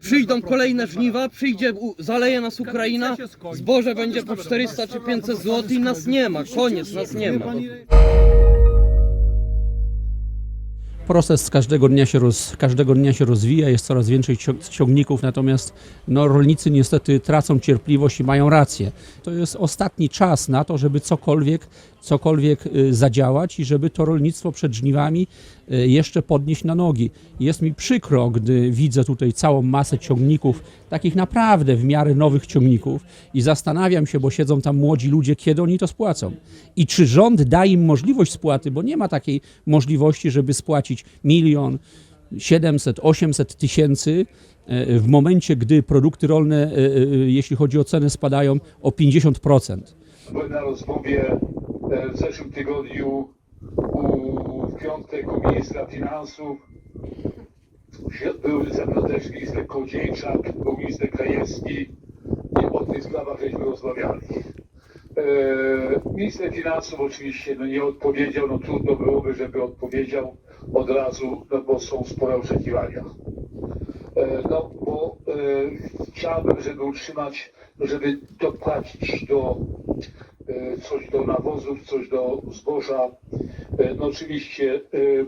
Przyjdą kolejne żniwa, przyjdzie, u- zaleje nas Ukraina, zboże będzie po 400 czy 500 zł i nas nie ma, koniec, nas nie ma. Proces każdego dnia, się roz, każdego dnia się rozwija, jest coraz więcej ciągników, natomiast no, rolnicy niestety tracą cierpliwość i mają rację. To jest ostatni czas na to, żeby cokolwiek, cokolwiek y, zadziałać i żeby to rolnictwo przed żniwami y, jeszcze podnieść na nogi. Jest mi przykro, gdy widzę tutaj całą masę ciągników, takich naprawdę w miarę nowych ciągników i zastanawiam się, bo siedzą tam młodzi ludzie, kiedy oni to spłacą. I czy rząd da im możliwość spłaty, bo nie ma takiej możliwości, żeby spłacić milion, 700, 800 tysięcy e, w momencie, gdy produkty rolne, e, e, jeśli chodzi o cenę, spadają o 50%. Byłem na rozmowie w zeszłym tygodniu u, w piątek u ministra finansów. Był ze mną też minister Kołodziejczak, był minister Krajewski i o tych sprawach żeśmy rozmawiali. E, minister finansów oczywiście no, nie odpowiedział, no trudno byłoby, żeby odpowiedział od razu, no bo są spore oczekiwania. E, No, bo e, chciałbym, żeby utrzymać, żeby dopłacić do coś do nawozów, coś do zboża. No oczywiście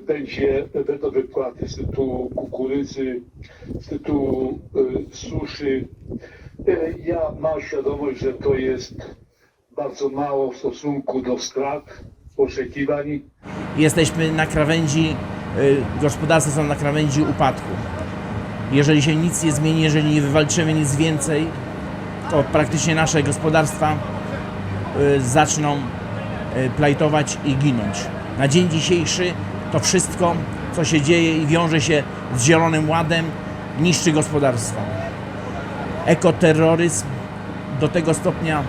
będzie, będą wypłaty z tytułu kukurydzy, z tytułu suszy. Ja mam świadomość, że to jest bardzo mało w stosunku do strat, oczekiwań. jesteśmy na krawędzi, y, gospodarstwa są na krawędzi upadku. Jeżeli się nic nie zmieni, jeżeli nie wywalczymy nic więcej, to praktycznie nasze gospodarstwa y, zaczną y, plajtować i ginąć. Na dzień dzisiejszy to wszystko, co się dzieje i wiąże się z Zielonym Ładem, niszczy gospodarstwo. Ekoterroryzm do tego stopnia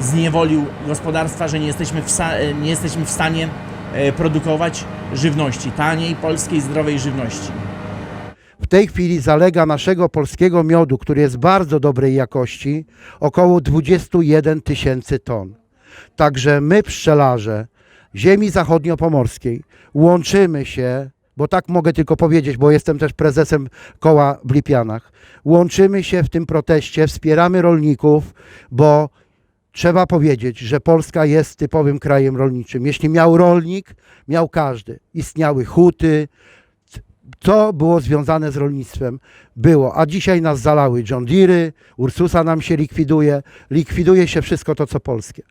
zniewolił gospodarstwa, że nie jesteśmy w, sta- nie jesteśmy w stanie e, produkować żywności, taniej, polskiej, zdrowej żywności. W tej chwili zalega naszego polskiego miodu, który jest bardzo dobrej jakości, około 21 tysięcy ton. Także my, pszczelarze ziemi zachodniopomorskiej, łączymy się, bo tak mogę tylko powiedzieć, bo jestem też prezesem koła w Lipianach, łączymy się w tym proteście, wspieramy rolników, bo trzeba powiedzieć, że Polska jest typowym krajem rolniczym. Jeśli miał rolnik, miał każdy. Istniały huty, co było związane z rolnictwem, było. A dzisiaj nas zalały John Deere, Ursusa nam się likwiduje, likwiduje się wszystko to, co polskie.